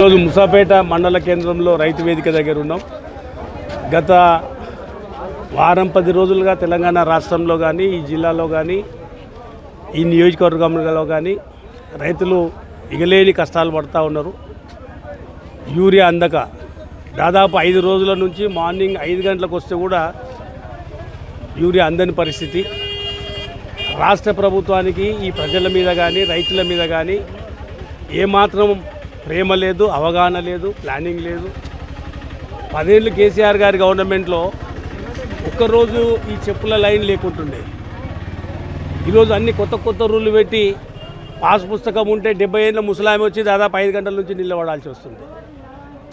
ఈరోజు ముసాపేట మండల కేంద్రంలో రైతు వేదిక దగ్గర ఉన్నాం. గత వారం పది రోజులుగా తెలంగాణ రాష్ట్రంలో కానీ ఈ జిల్లాలో కానీ ఈ నియోజకవర్గంలో కానీ రైతులు ఇగలేని కష్టాలు పడుతూ ఉన్నారు. యూరియా అందక. దాదాపు ఐదు రోజుల నుంచి మార్నింగ్ ఐదు గంటలకు వస్తే కూడా యూరియా అందని పరిస్థితి. రాష్ట్ర ప్రభుత్వానికి ఈ ప్రజల మీద కానీ రైతుల మీద కానీ ఏమాత్రం ప్రేమ లేదు అవగాహన లేదు ప్లానింగ్ లేదు. పదేళ్ళు కేసీఆర్ గారి గవర్నమెంట్లో ఒక్కరోజు ఈ చెప్పుల లైన్ లేకుంటుండే. ఈరోజు అన్ని కొత్త కొత్త రూళ్ళు పెట్టి పాస్ పుస్తకం ఉంటే డెబ్బై ఏళ్ళ ముసలామె వచ్చి దాదాపు ఐదు గంటల నుంచి నిలబడాల్సి వస్తుంది.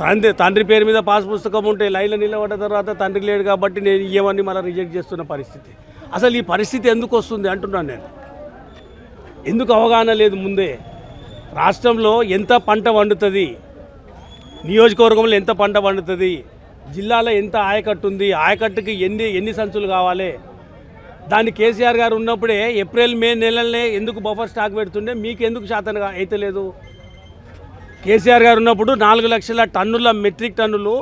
తండ్రి తండ్రి పేరు మీద పాస్ పుస్తకం ఉంటే లైన్లో నిలబడ్డ తర్వాత తండ్రి లేడు కాబట్టి నేను ఇవ్వమని మళ్ళీ రిజెక్ట్ చేస్తున్న పరిస్థితి. అసలు ఈ పరిస్థితి ఎందుకు వస్తుంది అంటున్నాను నేను. ఎందుకు అవగాహన లేదు ముందే? రాష్ట్రంలో ఎంత పంట వండుతుంది? నియోజకవర్గంలో ఎంత పంట పండుతుంది జిల్లాలో ఎంత ఆయకట్టు ఉంది? ఆయకట్టుకి ఎన్ని ఎన్ని సంచులు కావాలి? దాన్ని కేసీఆర్ గారు ఉన్నప్పుడే ఏప్రిల్ మే నెలలనే ఎందుకు బఫర్ స్టాక్ పెడుతుండే? మీకు ఎందుకు శాతం అయితే లేదు? కేసీఆర్ గారు ఉన్నప్పుడు నాలుగు లక్షల టన్నుల మెట్రిక్ టన్నులు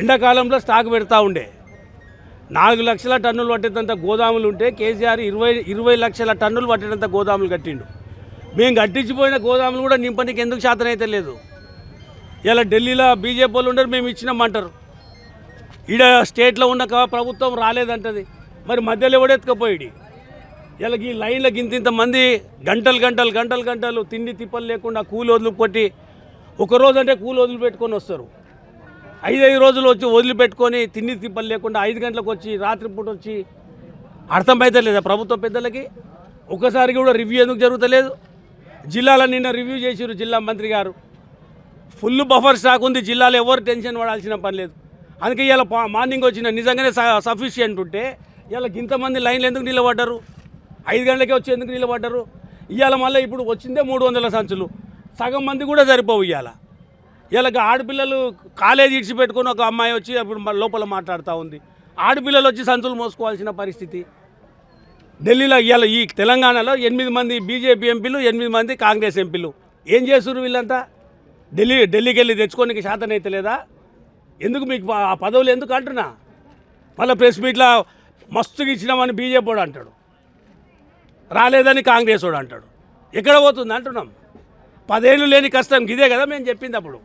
ఎండాకాలంలో స్టాక్ పెడతా ఉండే. నాలుగు లక్షల టన్నులు పట్టేటంత గోదాములు ఉంటే కేసీఆర్ ఇరవై ఇరవై లక్షల టన్నులు పట్టేటంత గోదాములు కట్టిండు. మేము కట్టించిపోయిన గోదాములు కూడా నింపనికి ఎందుకు శాతం అయితే లేదు. ఇలా ఢిల్లీలో బీజేపీ వాళ్ళు ఉండరు మేము ఇచ్చినామంటారు. ఈడ స్టేట్లో ఉన్న క- ప్రభుత్వం రాలేదంటది. మరి మధ్యలో ఎవడు ఎత్తుకపోయాడు? ఇలా ఈ లైన్లకు ఇంత ఇంతమంది గంటలు గంటలు గంటలు గంటలు తిండి తిప్పలు లేకుండా కూలి వదిలిపెట్టి ఒక రోజు అంటే కూలి వదిలిపెట్టుకొని వస్తారు. ఐదు ఐదు రోజులు వచ్చి వదిలిపెట్టుకొని తిండి తిప్పలు లేకుండా ఐదు గంటలకు వచ్చి రాత్రిపూట వచ్చి అర్థమైతే లేదా ప్రభుత్వ పెద్దలకి ఒకసారి కూడా రివ్యూ ఎందుకు జరుగుతలేదు? జిల్లాలో నిన్న రివ్యూ చేసిరు జిల్లా మంత్రి గారు. ఫుల్ బఫర్ స్టాక్ ఉంది జిల్లాలో ఎవరు టెన్షన్ పడాల్సిన పని లేదు. అందుకే ఇలా మార్నింగ్ వచ్చిన నిజంగానే సఫిషియంట్ ఉంటే ఇలా ఇంతమంది లైన్లు ఎందుకు నిలబడ్డారు? ఐదు గంటలకే వచ్చి ఎందుకు నిలబడ్డారు? ఇవాళ మళ్ళీ ఇప్పుడు వచ్చిందే మూడు వందల సంచులు. సగం మంది కూడా సరిపోవు ఇవాళ. ఇలా ఆడపిల్లలు కాలేజీ ఇడిచిపెట్టుకొని ఒక అమ్మాయి వచ్చి అప్పుడు లోపల మాట్లాడుతూ ఉంది. ఆడపిల్లలు వచ్చి సంచులు మోసుకోవాల్సిన పరిస్థితి. ఢిల్లీలో ఇవాళ ఈ తెలంగాణలో ఎనిమిది మంది బీజేపీ ఎంపీలు ఎనిమిది మంది కాంగ్రెస్ ఎంపీలు. ఏం చేస్తున్నారు వీళ్ళంతా? ఢిల్లీ ఢిల్లీకి వెళ్ళి తెచ్చుకోనికి శాతం అయితే లేదా? ఎందుకు మీకు ఆ పదవులు ఎందుకు అంటున్నా? మళ్ళీ ప్రెస్ మీట్లో మస్తుగా ఇచ్చినామని బీజేపీ వాడు అంటాడు. రాలేదని కాంగ్రెస్ వాడు అంటాడు. ఎక్కడ పోతుంది అంటున్నాం? పదేళ్ళు లేని కష్టం. ఇదే కదా మేము చెప్పింది అప్పుడు.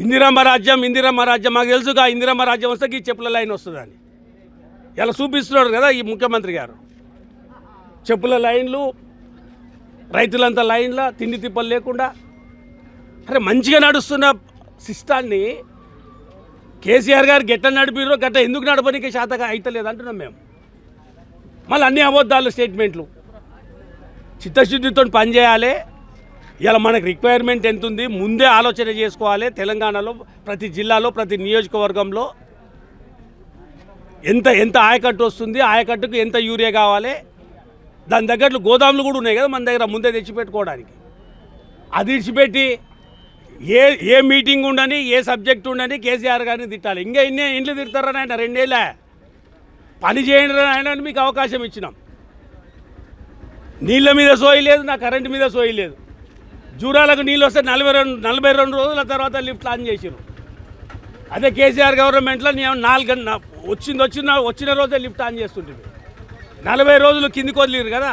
ఇందిరమ్మ రాజ్యం ఇందిరమ్మ రాజ్యం. మాకు తెలుసుగా ఇందిరమ్మ రాజ్యం వస్తే ఈ చెప్పుల లైన్ వస్తుందని. ఇలా చూపిస్తున్నాడు కదా ఈ ముఖ్యమంత్రి గారు. చెప్పుల లైన్లు రైతులంతా లైన్ల తిండి తిప్పలు లేకుండా. అరే మంచిగా నడుస్తున్న సిస్టాన్ని కేసీఆర్ గారు గెట్ట నడిపిరో గట్ట ఎందుకు నడపడానికి శాతగా అయితలేదు అంటున్నాం మేము. మళ్ళీ అన్ని అబద్ధాలు స్టేట్మెంట్లు. చిత్తశుద్ధితో పనిచేయాలి ఇలా మనకు రిక్వైర్మెంట్ ఎంత ఉంది ముందే ఆలోచన చేసుకోవాలి తెలంగాణలో ప్రతి జిల్లాలో ప్రతి నియోజకవర్గంలో. ఎంత ఎంత ఆయకట్టు వస్తుంది ఆయకట్టుకు ఎంత యూరియా కావాలి? దాని దగ్గరలో గోదాములు కూడా ఉన్నాయి కదా మన దగ్గర ముందే తెచ్చిపెట్టుకోవడానికి. అది ఇడిచిపెట్టి ఏ ఏ మీటింగ్ ఉండని ఏ సబ్జెక్ట్ ఉండని కేసీఆర్ గారిని తిట్టాలి. ఇంకా ఇన్నే ఇండ్లు తిడతారని ఆయన రెండేళ్ళ. పని చేయండి ఆయన అని మీకు అవకాశం ఇచ్చినాం. నీళ్ళ మీద సోయి లేదు నా కరెంటు మీద సోయి లేదు. జూరాలకు నీళ్ళు వస్తే నలభై రెండు నలభై రెండు రోజుల తర్వాత లిఫ్ట్ ఆన్ చేసిరు అదే కేసీఆర్ గవర్నమెంట్లో నేను నాలుగు గంట వచ్చింది వచ్చిన వచ్చిన రోజే లిఫ్ట్ ఆన్ చేస్తుంటుంది. నలభై రోజులు కిందికి వదిలేరు కదా.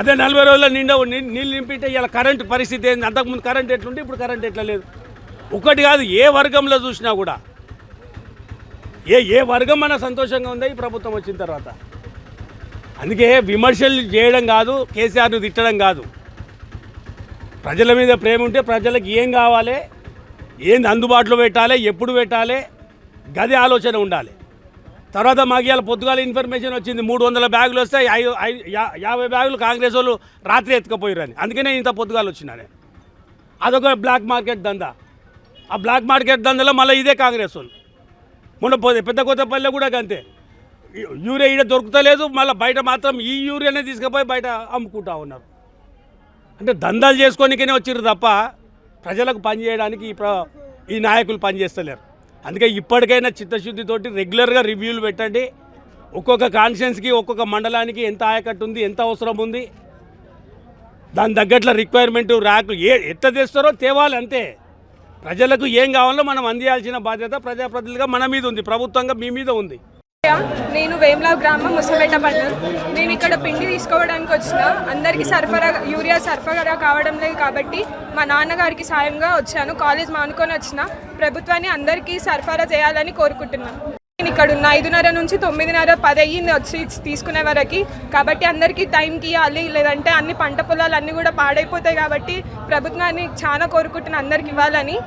అదే నలభై రోజుల నిండా నీళ్ళు నింపితే ఇలా కరెంటు పరిస్థితి ఏంది? అంతకుముందు కరెంట్ ఎట్లుంటే ఇప్పుడు కరెంట్ ఎట్లా లేదు? ఒకటి కాదు ఏ వర్గంలో చూసినా కూడా ఏ ఏ వర్గం మన సంతోషంగా ఉందో ఈ ప్రభుత్వం వచ్చిన తర్వాత? అందుకే విమర్శలు చేయడం కాదు కేసీఆర్ను తిట్టడం కాదు. ప్రజల మీద ప్రేమ ఉంటే ప్రజలకు ఏం కావాలి? ఏంది అందుబాటులో పెట్టాలి ఎప్పుడు పెట్టాలి? గది ఆలోచన ఉండాలి. తర్వాత మాకు ఇవాళ పొద్దుగాల ఇన్ఫర్మేషన్ వచ్చింది మూడు వందల బ్యాగులు వస్తే ఐదు ఐ- యా- యాభై బ్యాగులు కాంగ్రెస్ వాళ్ళు రాత్రి ఎత్తుకపోయారని అందుకనే ఇంత పొద్దుగాలు వచ్చినానే అదొక బ్లాక్ మార్కెట్ దందా. ఆ బ్లాక్ మార్కెట్ దందలో మళ్ళీ ఇదే కాంగ్రెస్ వాళ్ళు. మొన్న పోతే పెద్ద కొత్తపల్లిలో కూడా అంతే యూరియా ఈడ దొరుకుతలేదు మళ్ళీ బయట మాత్రం ఈ యూరియానే తీసుకుపోయి బయట అమ్ముకుంటా ఉన్నారు. అంటే దందాలు చేసుకోనికనే వచ్చిర్రు తప్ప ప్రజలకు పనిచేయడానికి ఈ ప్ర ఈ నాయకులు పనిచేస్తలేరు అందుకే ఇప్పటికైనా చిత్తశుద్ధితోటి రెగ్యులర్గా రివ్యూలు పెట్టండి. ఒక్కొక్క కాన్షియన్స్కి ఒక్కొక్క మండలానికి ఎంత ఆయకట్టు ఉంది ఎంత అవసరం ఉంది దాని తగ్గట్ల రిక్వైర్మెంట్ ర్యాకులు ఏ ఎట్లా తెస్తారో తేవాలి అంతే. ప్రజలకు ఏం కావాలో మనం అందియాల్సిన బాధ్యత ప్రజాప్రతినిధులుగా మన మీద ఉంది ప్రభుత్వంగా మీ మీద ఉంది. నేను వేమ్లా గ్రామం ముసపేట మండలం నేను ఇక్కడ పిండి తీసుకోవడానికి వచ్చిన. అందరికీ సరఫరా యూరియా సరఫరా కావడం లేదు కాబట్టి మా నాన్నగారికి సాయంగా వచ్చాను. కాలేజ్ మానుకొని వచ్చిన. ప్రభుత్వాన్ని అందరికీ సరఫరా చేయాలని కోరుకుంటున్నాను. నేను ఇక్కడ ఉన్న ఐదున్నర నుంచి తొమ్మిదిన్నర పది అయ్యింది వచ్చి తీసుకునే వరకు. కాబట్టి అందరికీ టైంకి ఇవ్వాలి. లేదంటే అన్ని పంట పొలాలు అన్నీ కూడా పాడైపోతాయి కాబట్టి ప్రభుత్వాన్ని చాలా కోరుకుంటున్నాను. అందరికి ఇవ్వాలని.